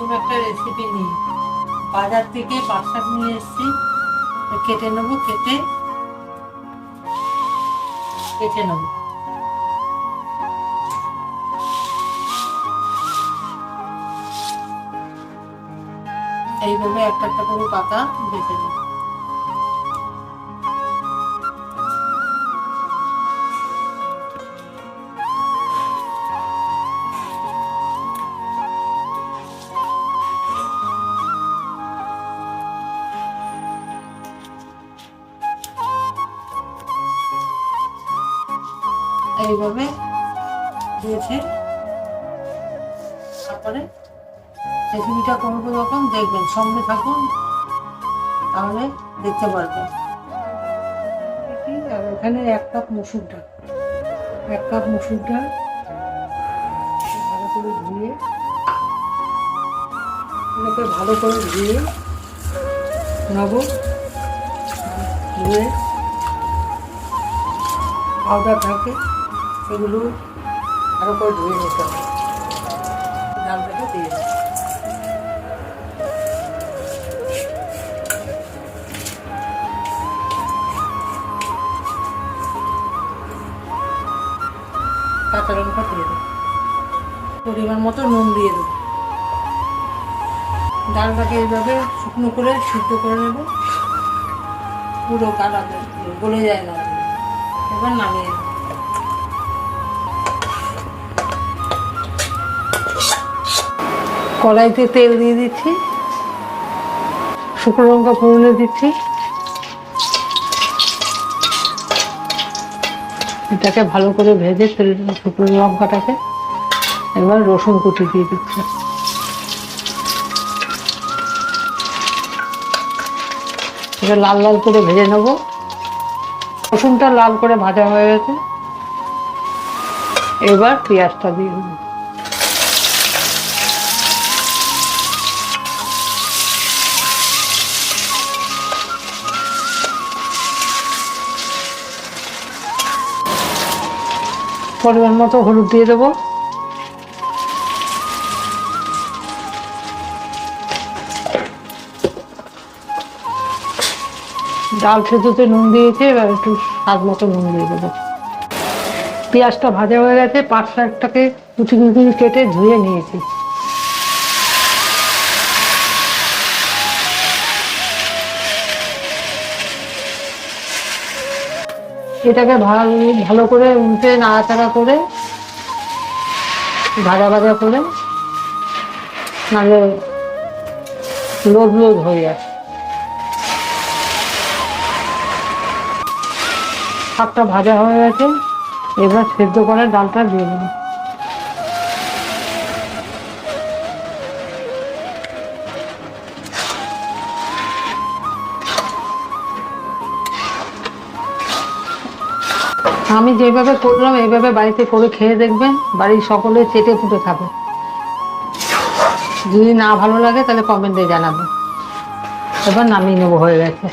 নতুন একটা রেসিপি নিয়ে। বাজার থেকে বাসা নিয়ে এসেছি। কেটে নেব, কেটে কেটে নেব। এইভাবে একটা একটা করে পাতা বেঁচে নেব। এইভাবে দিয়েছে। তারপরে রেসিপিটা করব যখন দেখবেন, সঙ্গে থাকুন, তাহলে দেখতে পারবেন। আর এখানে এক কাপ মসুর ডাল। এক কাপ মসুর ডাল ভালো করে ধুয়ে, এটাকে ভালো করে ধুয়ে নেব। ধুয়ে পাউডার থাকে। সেগুলো ভালো করে ধুয়ে নিতে হবে। ডালটাকে দিয়ে কাঁচা লঙ্কা দিয়ে দেবো। পরিমাণ মতো নুন দিয়ে দেবো। ডালটাকে এইভাবে শুকনো করে সিদ্ধ করে নেব। পুরো কাটা গলে যায় না। এবার নামিয়ে দেবো কড়াইতে তেল দিয়ে দিচ্ছি, শুকনো লঙ্কা ফোড়নে দিচ্ছি। এটাকে ভালো করে ভেজে তেল শুকনো লঙ্কাটাকে। এবার রসুন কুচি দিয়ে দিচ্ছি। এটা লাল লাল করে ভেজে নেব। রসুনটা লাল করে ভাজা হয়ে গেছে। এবার পেঁয়াজটা দিয়ে দেবো। পরিমাণ মতো হলুদ দিয়ে দেবো। ডাল সেদ্ধতে নুন দিয়েছে, এবার একটু স্বাদ মতো নুন দিয়ে দেবো। পেঁয়াজটা ভাজা হয়ে গেছে পাঁচ শাকটাকে কুচি কুচি কেটে ধুয়ে নিয়েছি। এটাকে ভালো ভালো করে উল্টে নাড়াচাড়া করে, ভাজা ভাজা করে, নাহলে লোভ লোভ হয়ে যায়। শাকটা ভাজা হয়ে গেছে, এবার সেদ্ধ করার ডালটা দিয়ে দেবো। আমি যেভাবে করলাম, এইভাবে বাড়িতে করে খেয়ে দেখবেন, বাড়ির সকলে চেটে ফুটে খাবে। যদি না ভালো লাগে, তাহলে কমেন্টে জানাবে এবার নামিয়ে নেব হয়ে গেছে।